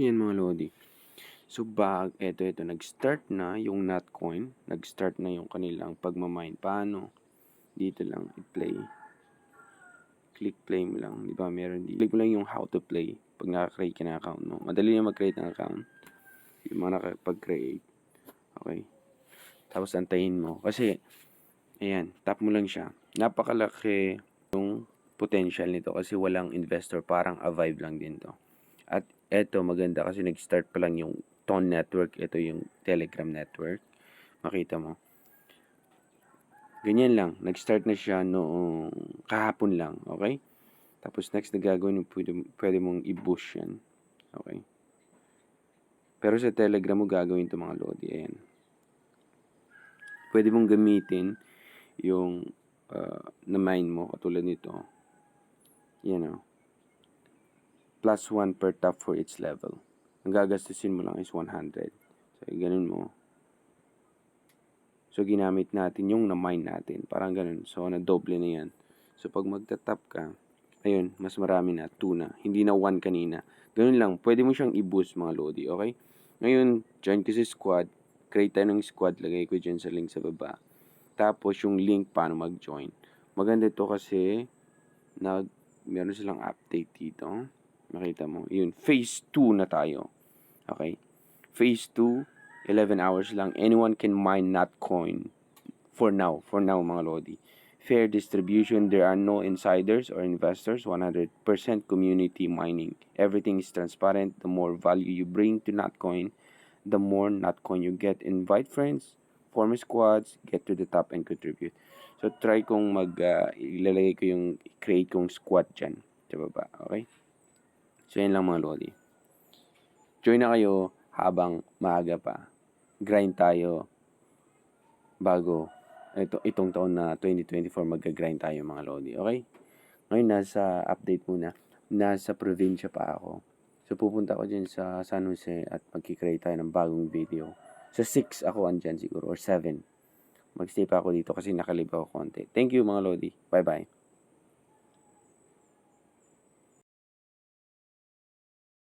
Yan mga Lodi. So, bag, eto, eto, nag-start na yung Notcoin. Nag-start na yung kanilang pagmamine. Paano? Dito lang, i-play. Click play mo lang. Di ba? Meron dito. Click mo lang yung how to play. Pag nakakreate ka ng account mo. Madali na mag-create ng account. Yung mga nakapag-create. Okay. Tapos antayin mo. Kasi, ayan, tap mo lang siya. Napakalaki yung potential nito kasi walang investor. Parang Avive lang din to. At eto, maganda kasi nag-start pa lang yung Tone Network. Ito yung Telegram Network. Makita mo. Ganyan lang. Nag-start na siya noong kahapon lang. Okay? Tapos next na gagawin pwede, pwede mong i-boost yan. Okay? Pero sa Telegram mo gagawin to mga Lodi. Ayan. Pwede mong gamitin yung uh, na mine mo katulad nito. Yan o. Plus 1 per tap for each level. Ang gagastusin mo lang is 100. So, ganun mo. So, ginamit natin yung na-mine natin. Parang ganun. So, na-double na yan. So, pag magta-tap ka, ayun, mas marami na. 2 na. Hindi na 1 kanina. Ganun lang. Pwede mo siyang i-boost mga Lodi. Okay? Ngayon, join ko sa squad. Create tayo ng squad. Lagay ko dyan sa link sa baba. Tapos, yung link paano mag-join. Maganda to kasi nag, meron silang update dito. Makita mo. Yun. Phase 2 na tayo. Okay? Phase 2, 11 hours lang. Anyone can mine Notcoin. For now. For now, mga Lodi. Fair distribution. There are no insiders or investors. 100% community mining. Everything is transparent. The more value you bring to Notcoin, the more Notcoin you get. Invite friends. Form squads. Get to the top and contribute. So, try kong mag, uh, ilalagay ko yung, create kong squad dyan. Sa baba. Okay? So, yan lang mga Lodi. Join na kayo habang maaga pa. Grind tayo bago ito, itong taon na 2024 magka-grind tayo mga Lodi. Okay? Ngayon, nasa update muna. Nasa probinsya pa ako. So, pupunta ako dyan sa San Jose at magkikreate tayo ng bagong video. Sa 6 ako andyan siguro or 7. Magstay pa ako dito kasi nakalib ako konti. Thank you mga Lodi. Bye-bye.